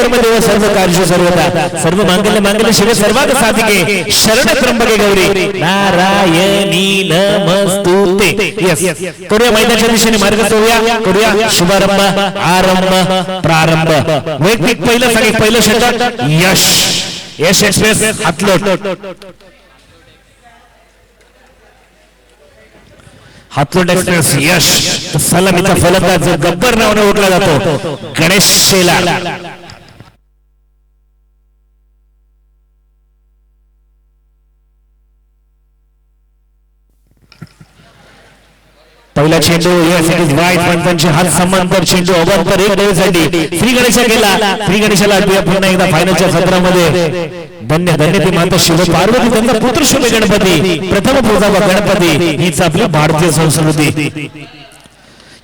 कर्म देव सर्व कार्य सर्वदा सर्व मांगल्य मांगल्य शिव सर्वात साधिके. शरण त्र्यंबके गौरी. नारायणी नमस्तुते. यस करूया मैदानाच्या दिशेने मार्ग सोडूया करूया शुभारंभ आरंभ प्रारंभ. वैयक्तिक पहिलं सांगे पहिलं षटक यश. यश एक्सप्रेस हातलोट. हातलोट एक्सप्रेस यश. सलामीचा फलंदाज जो गब्बर नावाने ओळखला जातो गणेश शेला पहिला चेंडू यासाठी वाईट पंचांचे हात समांतर चेंडू अवांतर एक धावेसाठी श्री गणेशा केला. श्री गणेशाला आपल्या पुन्हा एकदा फायनलच्या सत्रामध्ये. धन्य धन्य ते माता शिव. पार्वती त्यांचा पुत्र शुभ गणपती. प्रथम पूजावा गणपती. हीच आपली भारतीय संस्कृती.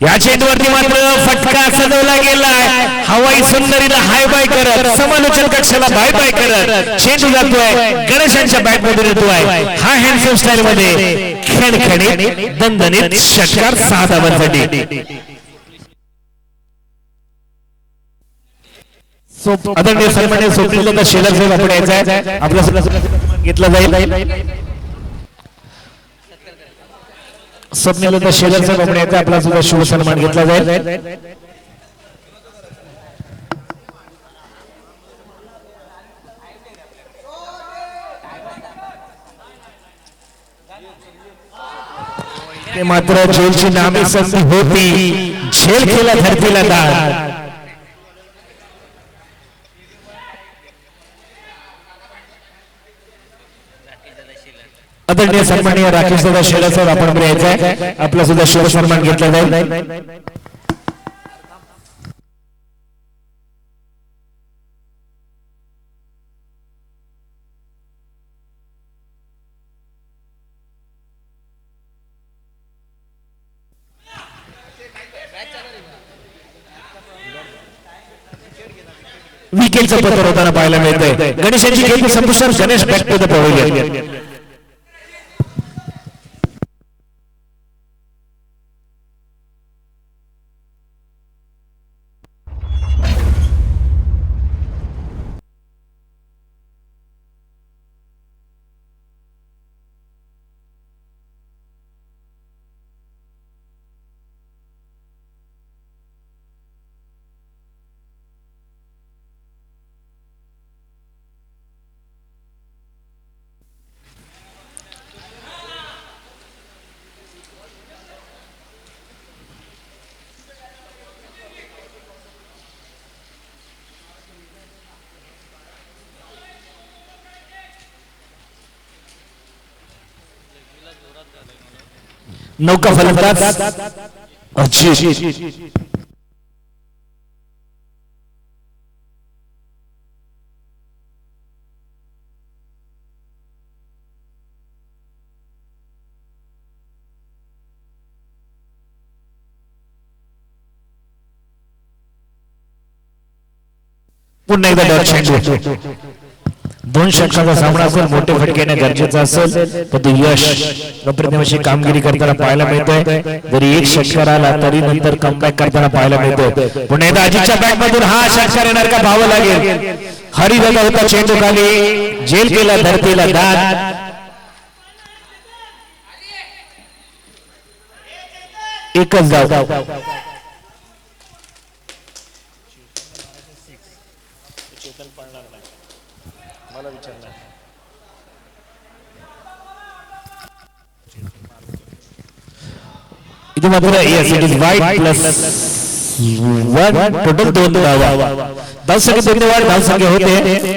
या चेंडूवरती मात्र फटका सजवला गेलाय. हवाई सुंदरीला हाय बाय करत समालोचन कक्षाला बाय बाय करत चेंडू जातोय. गणेशांच्या बॅटमध्ये येतोय. हा हँडसम स्टाईल मध्ये. खणखणीत दणदणीत षटकार सहा धावांसाठी आदरणीय सन्मान्य सोपलेलं शेलर साहेब आपण यायचा आहे आपला सुद्धा घेतला जाईल. शेलर साहेब आपण यायचा आपला सुद्धा शुभ सन्मान घेतला जाईल. ते मात्र जेलची नामे संधी होती. झेल केला धरतीला दाळ आदरणीय सन्माननीय राकेश दादा शेला सर आपण बरं यायचं आहे आपला सुद्धा शुभ सन्मान घेतला जाईल. विकेलचं पत्र होताना पाहायला मिळतंय. गणेशांची खेळी संपुष्टात Ganesh back to the pavilion नौका फलंदाज अजित. पुन्हा एकदा डॉट दोन षटकाचा सामना असेल मोठे फटके येणे गरजेचं असेल पण तो यश. अप्रतिम अशी कामगिरी करताना पाहायला मिळतोय. जरी एक षटकार आला तरी नंतर कमबॅक करताना पाहायला मिळतोय. पुन्हा एकदा अजितच्या बॅट मधून हा षटकार येणार का? भावं लागेल. हरिदादा होता चेंडू खाली जेल केला धरतीला दाद. एकच धाव इथे मात्र yes it is wide plus one total दोन धावा धाव संख्या दोन वाढ धाव संख्या होते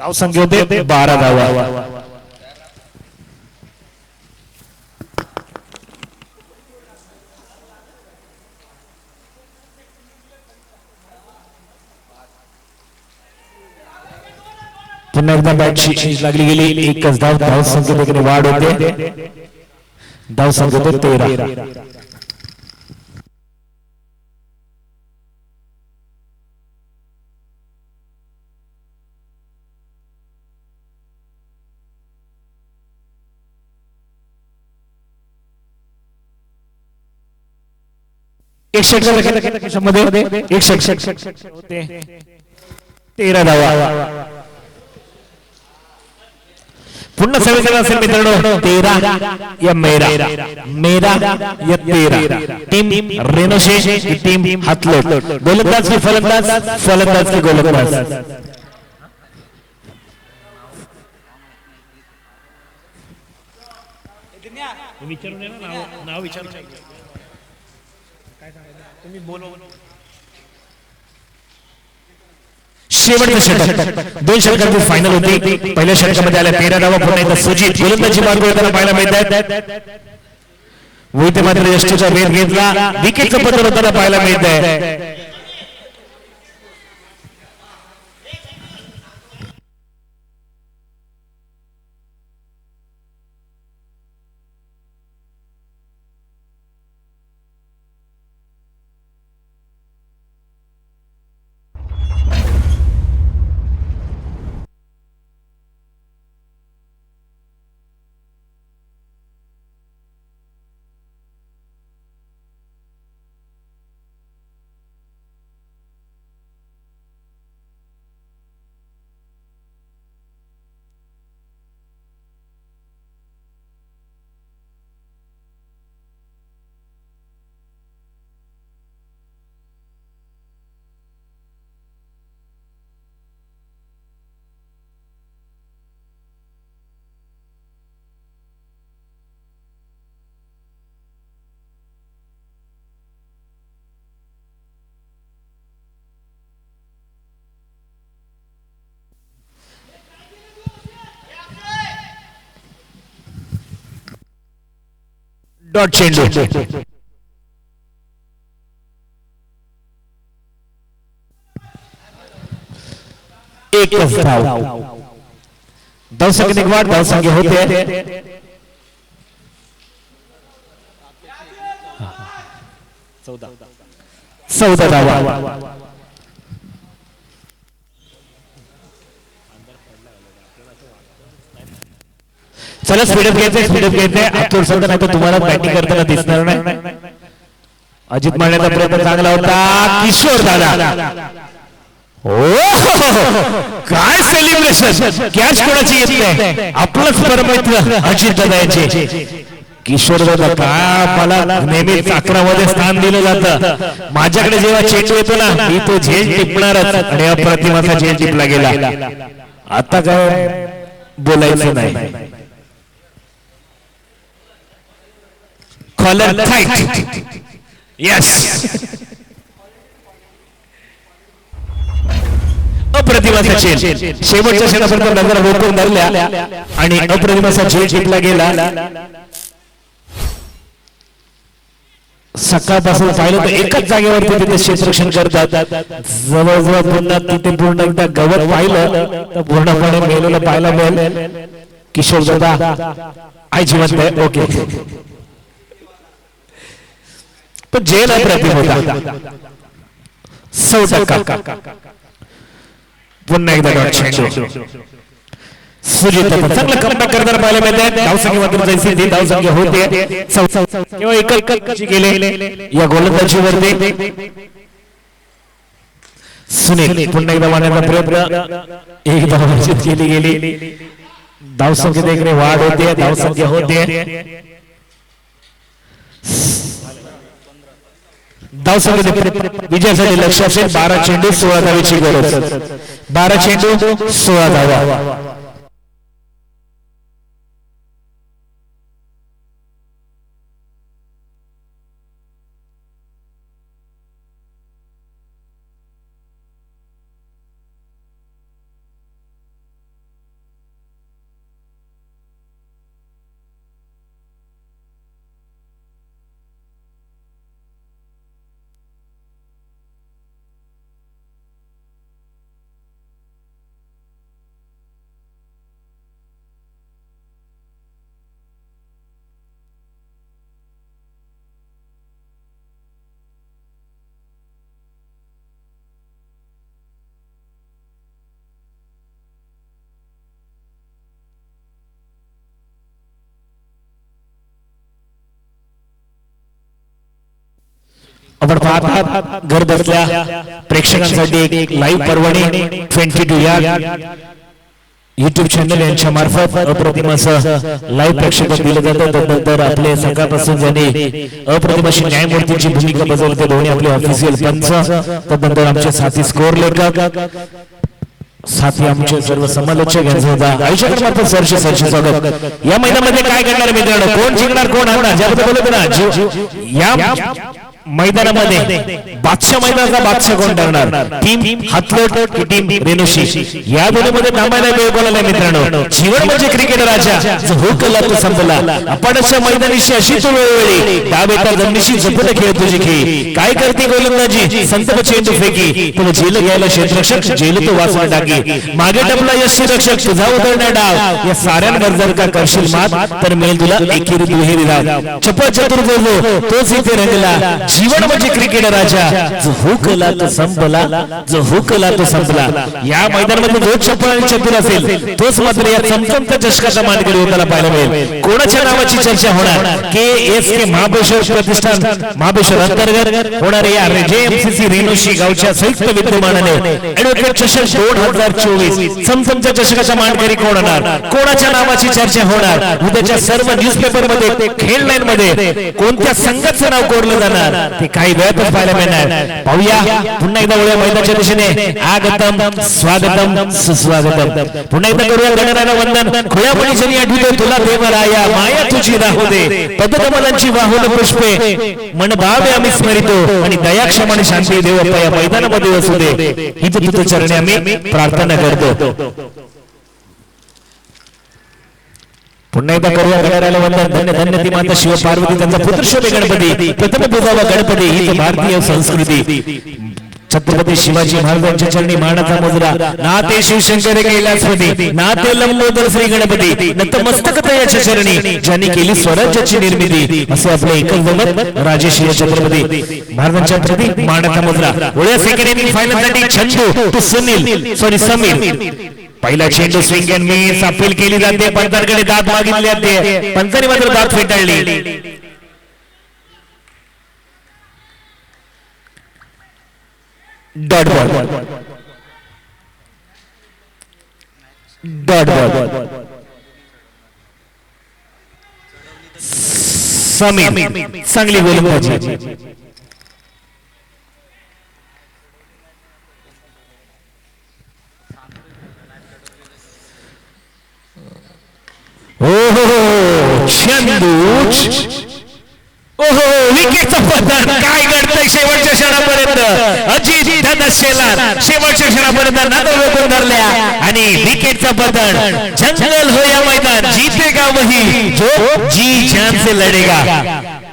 धाव संख्या होते बारा धावा पुन्हा एकदा बॅटची लागली गेली एकच धाव धाव होते धाव संख्येत तेरा एक षटक होते तेरा धावा पुन्हा सगळीकडे असेल मित्रांनो तेरा या मेरा. मेरा या तेरा. टीम रेनोशे टीम हातलोट. गोलंदाज की फलंदाज फलंदाज की गोलंदाज. विचारून नाव विचारून काय सांगायचं? तुम्ही बोलव. शेवटचं षटक. दोन षटकांची फायनल होती. पहिल्या षटकामध्ये आल्या तेरा धावा पुन्हा एकदा सुजित. गोलंदाजी मार्ग होताना पाहायला मिळत मोहिते मात्र यष्टीचा वेध घेतला. विकेटचं पत्र होताना पाहायला मिळत आहे डॉट चेंडू। एकच धाव धावसंख्या निघवाड धावसंख्या होते चौदा धावा चला स्पीडअप घ्यायचंय स्पीडअप घ्यायचंय. अब्दुल सल्तान नाही तर तुम्हाला बॅटिंग करताना दिसणार नाही. अजित मारण्याचा प्रयत्न चांगला होता. किशोर दादा. ओ काय सेलिब्रेशन कॅच कोणाची येत नाही? आपलंच परमित्र अजित दादा यांचे. किशोर दादा का मला नेहमीच अकरामध्ये स्थान दिलं जातं. माझ्याकडे जेव्हा चेंडू येतो ना मी तो झेल टिपणारच आणि अप्रतिमाचा झेल टिपला गेला. आता काय बोलायचं नाही. कॉलर यस अप्रतिमाचा चेल शेवटच्या क्षणापर्यंत नजर रोखून धरल्या आणि अप्रतिमाचा चेल टिपला गेला. सकाळपासून पाहिलं तर एकाच जागेवरती तिथे क्षेत्ररक्षण करतात. जवळजवळ पुन्हा तिथे पूर्ण एकदा गवत पाहिलं. तर पूर्णपणे मेलेलं पाहायला मिळेल. किशोर दादा जिवंत आहे. ओके. पण जेल अप्रतिम होता। सौ टक्का पुन्हा एकदा डॉट चेंडू सुजित चांगलं कमबॅक करताना पाहायला मिळते धावसंख्या मात्र जैसे ती धावसंख्या होते। चौ- चौ- चौ- केवळ एक एक गेले या गोलंदाजीवरती सुनील पुन्हा एकदा मारण्याचा प्रयत्न एक धाव केली गेली धावसंख्येत इकडे वाढ होते धावसंख्या होते धावसंख्येत विजयासाठी लक्ष असेल बारा चेंडू सोळा धावेची गरज. बारा चेंडू सोळा धावा. आपण पाहतात घर बसल्या प्रेक्षकांसाठी एक लाईव्ह परवणी ट्वेंटी टू या युट्यूब चॅनल यांच्या मार्फत अप्रतिम असं लाईव्ह प्रेक्षक दिलं जातं. त्यानंतर आपले सकाळपासून ज्यांनी अप्रतिम अशी न्यायमूर्तीची भूमिका बजावली दोन्ही आपले ऑफिशियल पंच. त्यानंतर आमचे साथी स्कोर लेखक साथी आमचे सर्व समालोचक यांचं होता आयुष्याकडे मात्र सरसे सरसे स्वागत. या महिन्यामध्ये काय करणार मित्रांनो? कोण जिंकणार कोण हरणार? ज्याबद्दल बोलत ना या मैदानामध्ये बादशाह मैदानाचा बादशाह कोण ठरणार? टीम हातलोट की टीम रेणुशी. या दोन्हीमध्ये थांबायला वेळ बोलायला मित्रांनो. जीवन म्हणजे क्रिकेट राजा. जो हो तो संपला. आपण अशा मैदानीशी अशी तो वेळोवेळी डावेता जमिनीशी जपत खेळ तुझी खेळ. काय करते गोलंदाजी? संत चेंडू फेकी. तुला झेल घ्यायला क्षेत्ररक्षक झेल तो वाचून टाकी मागे टपला यश रक्षक तुझा उतरण्या डाव. या साऱ्यांवर जर का करशील मात तर मिळेल तुला एकेरी दुहेरी राव. चपळ चतुर जो तोच इथे रंगला. जीवन म्हणजे क्रिकेट राजा जो हुकला तो संपला जो हुकला तो संपला. या मैदानामध्ये जो चपळ आणि चतुर असेल तोच मात्र या चमचमत्या चषकाचा मानकरी होताना पाहायला मिळेल. कोणाच्या नावाची चर्चा होणार? के एस के महाबळेश्वर प्रतिष्ठान महाबळेश्वर अंतर्गत होणारे या जे एमसीसी रेणुशी गावच्या संयुक्त विद्यमानाने. ऍडव्होकेट चषक दोन हजार चोवीस. चमचमच्या चषकाचा मानकरी कोण होणार? कोणाच्या नावाची चर्चा होणार? उद्याच्या सर्व न्यूजपेपरमध्ये खेळ लाईन मध्ये कोणत्या संघाचं नाव कोरलं जाणार? ते काही वेळातच पाहायला मिळणार. पाहूया. पुन्हा एकदा वळूया मैदानाच्या दिशेने. आगतम स्वागतम सुस्वागतम. पुन्हा एकदा करूया गणराला वंदन. खुळ्यापणी जरी आठवतो तुला देवराया माया तुझी राहू दे पदकमलांची वाहुन पुष्पे. मन भावे आम्ही स्मरितो. आणि दया क्षमा आणि शांती देव या मैदानामध्ये वसू दे. ही तुझ्या चरणी आम्ही प्रार्थना करतो. पुन्हा एकदा करूया करायला वंदन. धन्य धन्य ती माता शिव पार्वती त्यांचा पुत्र शोभे गणपती. प्रथम पूजावा गणपती ही भारतीय संस्कृती. छत्रपती शिवाजी महाराजांच्या चरणी मानाचा मुजरा नाते शिवशंकर कैलासपती नाते लंबोदर श्री गणपती. नतमस्तक तयाच्या चरणी ज्यांनी केली स्वराज्याची निर्मिती. असे आपले एकच जमत राजेश्री छत्रपती. महाराजांच्या प्रती मानाचा मुजरा ओळ्या सेकंड फायनलसाठी छंदू टू सुनील सॉरी समीर. पहिला चेंडू स्विंग अँड मिस अपील केली जाते पंतांकडे दात मागितले जाते पंतांनी मात्र दात फेटाळली. Dot ball dot ball Sameer चांगली गोलंदाजी ओहो चंदूच ओहो विकेटचा पतन काय घडतंय शेवटच्या क्षणापर्यंत अजित धनस शेलार शेवटच्या क्षणापर्यंत नातं रोखून धरल्या आणि विकेटचा पतन जंगल हो या मैदान जीतेगा वही जो जी जान से लढेगा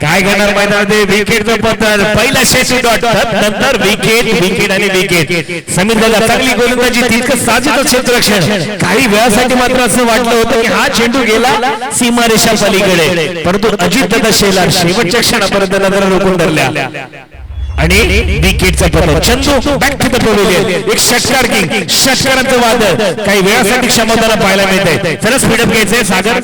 काय करणार मैदानामध्ये? विकेटचं पतन पहिला शेटू डॉट नंतर विकेट विकेट आणि विकेट. समीर दादा चांगली गोलंदाजी तितकं साजिद क्षेत्ररक्षण काही वेळासाठी मात्र असं वाटलं होतं की हा चेंडू गेला सीमारेषा पलीकडे. परंतु अजित दादा शेलार शेवटच्या क्षणापर्यंत नजर रोखून धरल्या. आणि विकेटचा पतन Chandu back to the pavilion एक षटकार किंग षटकारांचं वादळ काही वेळासाठी क्षमताला पाहायला मिळते चला स्पीडअप घ्यायचंय. सागर.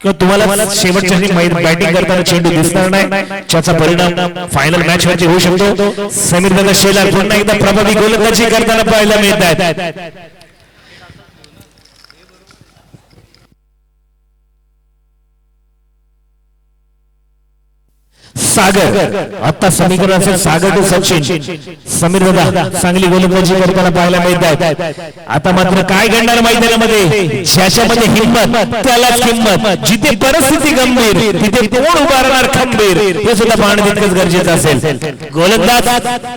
किंवा तुम्हाला शेवटच्या बॅटिंग करताना चेंडू दिसणार नाही ज्याचा परिणाम फायनल मॅच वरती होऊ शकतो. समीर दादा शेलार पुन्हा एकदा प्रभावी गोलंदाजी करताना पाहायला मिळत आहेत. सागर. आता समीकरण असेल सागर टू सचिन. समीर दादा चांगली गोलंदाजी करताना पाहायला मिळत आहेत. आता मात्र काय घडणार मैदानामध्ये? ज्याच्यामध्ये हिंमत त्यालाच किंमत जिथे परिस्थिती गंभीर तिथे कोण उभारणार खंबीर हे सुद्धा पाहणं तितकंच गरजेचं असेल. गोलंदाज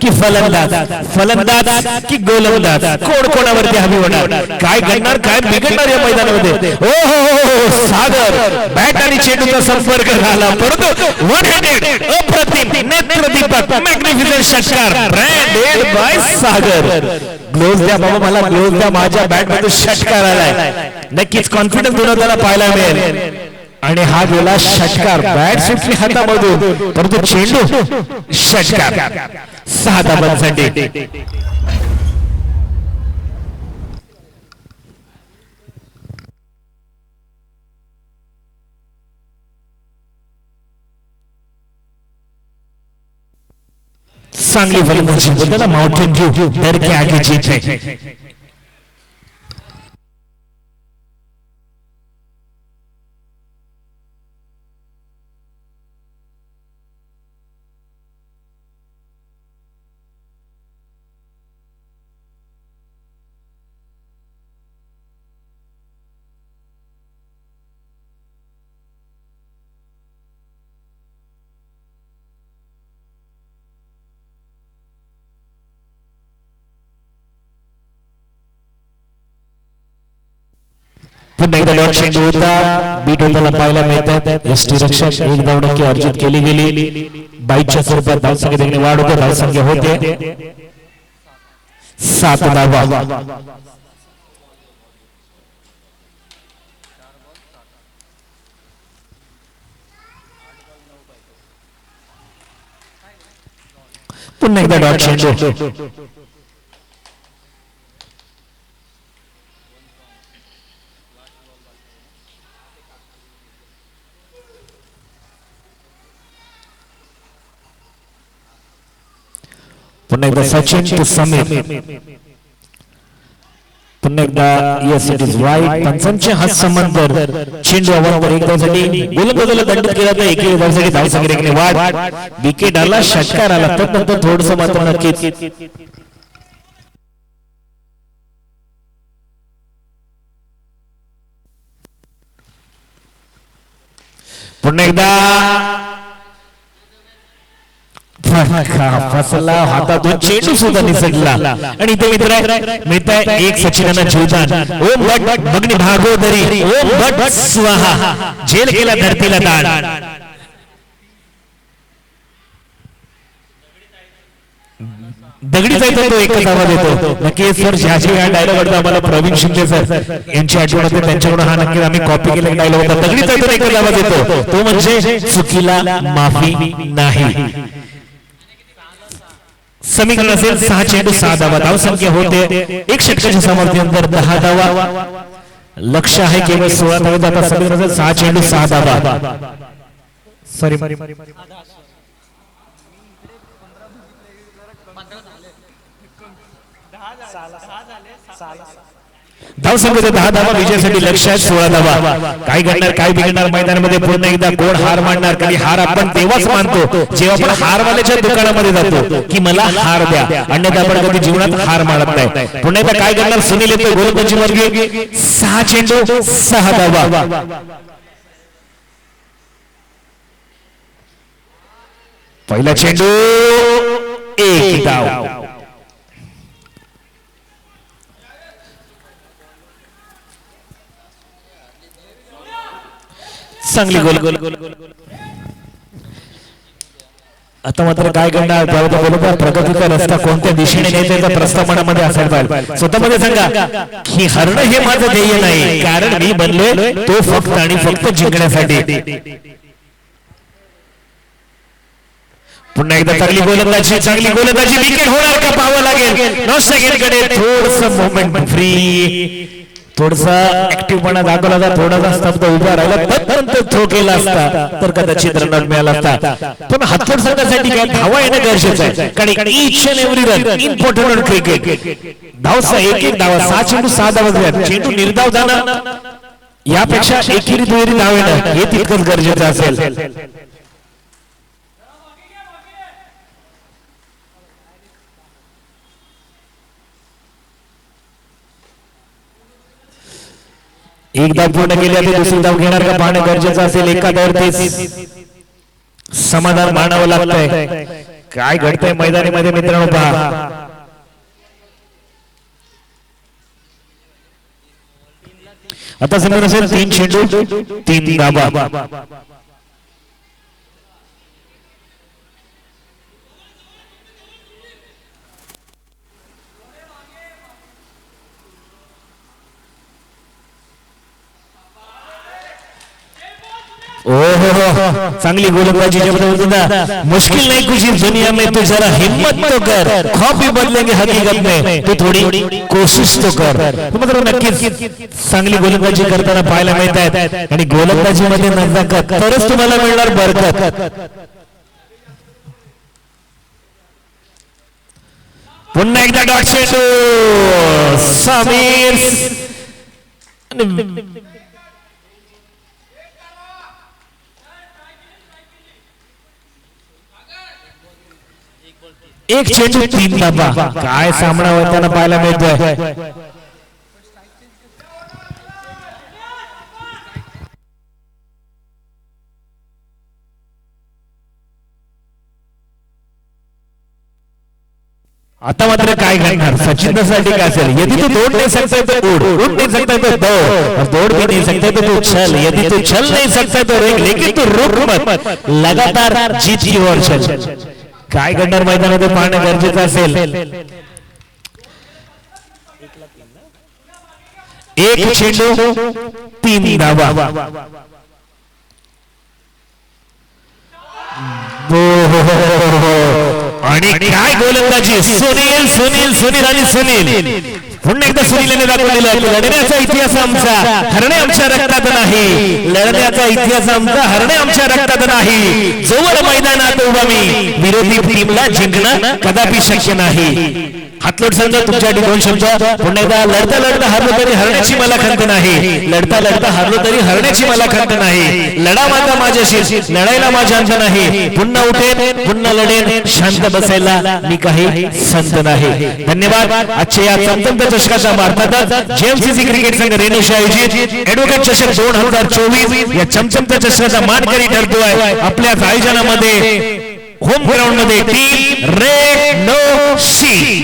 की फलंदाज? फलंदाज की गोलंदाज? कोण कोणावरती हवी होणार? काय घडणार काय बिघडणार या मैदानामध्ये? ओ हो हो सागर बॅट आणि चेंडूचा संपर्क झाला. परंतु वन हंड्रेड हँडेड अप्रतिम. नेत्रदीपक मॅग्निफिसंट षटकार ब्रँडेड बाय सागर ग्लोव्ह द्या बाबा मला ग्लोव्ह द्या. माझ्या बॅटमध्ये षटकार आलाय. नक्कीच कॉन्फिडन्स त्याला पाहायला मिळेल. आणि हा गेला षटकार बॅट सुटली हातामधून. परंतु चेंडू षटकार सहा धाबांसाठी. चांगली फलंदाजी बोलतो ना माउंटेन ड्यू डर के आगे जीत है पुन्हा एकदा डॉट चेंडू होता बीट होताना पाहायला मिळतात यष्टी रक्षक एक धावडकी अर्जित केली गेली बाईकच्या स्वरूपात धावसंख्या देखील वाढ होते धावसंख्या होते सात धावा पुन्हा एकदा डॉट चेंडू पुन्हा एकदा सचिन टू समीर. पुन्हा एकदा येस इट इज वाईट पंचांचे हात समांतर. चेंडू अवांतर एक धावसाठी गोलंदाजाला दंडित केला तर धावसाठी देखील वाढ विकेट आला षटकार आला. तदनंतर थोडस मात्र नक्कीच. पुन्हा एकदा फसला हातातून चेंडू सुद्धा निसटला. आणि इथे मित्र मित्र एक सचिनांना जीवदान ओम भट बगनी भागोदरी ओम भट स्वाहा. झेल केला धरतीला दाड दगडी जायचा तो एकच आवाज येतो. नक्की सर ज्याचे या डायलॉग वाटतं आम्हाला प्रवीण शिंदे सर यांची आठवण होते त्यांच्याकडून हा नक्की आम्ही कॉपी केलेला डायलॉग होता. दगडी जायचा एकच आवाज येतो. तो म्हणजे चुकीला माफी नाही. समीकरण असेल सहा चेंडू सहा धावा धाव संख्या होते एक षटकाच्या सामर्थ्यानंतर दहा धावा. लक्ष आहे केवळ सोळा धावा आता समीकरण असेल सहा चेंडू सहा धावा. सॉरी धाव संघाचा दहा धावा विजयासाठी लक्ष आहे सोळा धावा. काय घडणार काय बिघडणार? मैदानामध्ये पुन्हा एकदा कोण हार मानणार कधी हार आपण तेव्हाच मानतो जेव्हा आपण हारवाल्याच्या दुकानामध्ये जातो की मला हार द्या. अन्यथा आपण कधी जीवनात हार मानत नाही. पुन्हा एकदा काय घडणार? सुनील येतो गोलंदाजी वर्गी सहा चेंडू सहा धावा. पहिला चेंडू एक धाव. चांगली गोल गोल. गोल आता मात्र काय करणार बरोबर प्रगतीचा रस्ता कोणत्या दिशेने न्यायचा प्रस्ताव मनामध्ये असायला पाहिजे. स्वतःमध्ये सांगा की हरणं हे माझं ध्येय नाही. कारण मी बनलोय तो फक्त आणि फक्त जिंकण्यासाठी. पुन्हा एकदा चांगली गोलंदाजी चांगली गोलंदाजी. विकेट होणार का? पाहावं लागेल. नऊ सेकंडकडे थोडस मुवमेंट फ्री थोडसा ऍक्टिव्हपणा दाखवला असता थोडासा स्तब्ध उभा राहिला थ्रो केला असता तर कदाचित रन मिळाला असता. पण हातोड संघासाठी काय धावा येणं गरजेचं आहे. कारण each and every run important cricket धावसा एक एक धावा सहा चेंडू सहा धावा चेंडू निर्धाव जाणं यापेक्षा एकेरी दुहेरी धाव येणं हे तितकंच गरजेचं असेल. एकदा पूर्ण केली आता दुसरी धाव घेणार का? पाहणं गरजेचं असेल एका धावते समाधान मानावं लागतंय. काय घडतंय मैदानीमध्ये मित्रांनो पहा. आता समोर असेल तीन चेंडू तीन धाबा ओ हो हो चांगली गोलंदाजी मुश्किल नहीं कुछ इस दुनिया में तो जरा हिम्मत तो कर. कॉपी बदलेंगे हकीकत में तू थोडी कोशिश तो कर. मतलब नक्कीच चांगली गोलंदाजी करताना पाहायला मिळत आहेत. आणि गोलंदाजी मध्ये नजाकत तरच तुम्हाला मिळणार बरकत. पुन्हा एकदा डॉट समीर. एक चेंडू तीन धाबा काय सामना होताना पाहायला मिळतोय. आता मात्र काय घडणार? सचिनसाठी काय असेल? यदि तू दौड़ नहीं सकता है तो उड़. उड़ नहीं सकता है तो दौड़ और दौड़ भी नहीं सकता है तो तू चल यदि तू चल नहीं सकता है तो रुक लेकिन तू रुक मत लगातार जीत की ओर चल काय घडणार मैदानामध्ये पाहणं गरजेचं असेल. एक चेंडू तीन धावा. हो, हो, हो. आणि काय गोलंदाजी? सुनील सुनील सुनील आणि सुनील. पुन्हा एकदा सुनीलने दाखवलेलं लढण्याचा इतिहास आमचा हरणे आमच्या रक्तात नाही. लढण्याचा इतिहास आमचा हरणे आमच्या रक्तात नाही. जोवर मैदानात उभा मी विरोधी टीमला जिंकणं कदापि शक्य नाही. हातलोट समजा तुमच्यासाठी दोन शब्द. पुन्हा एकदा लढता लढता हरलो तरी हरण्याची मला खंत नाही. लढता लढता हरलो तरी हरण्याची मला खंत नाही. लढा माझा माझ्याशी लढायला माझ्या अंत नाही. पुन्हा उठेन पुन्हा लढेन शांत बसायला मी काही संत नाही. धन्यवाद. आजच्या या संतंत चषकाच्या भारतातच जेएमसीसी क्रिकेट संघ रेणूशी आयोजित ऍडव्होकेट चषक दोन हजार चोवीस या चमचमत चषकाचा मानकरी ठरतोय आपल्याच आयोजनामध्ये होम ग्राउंडमध्ये टीम रेड नो सी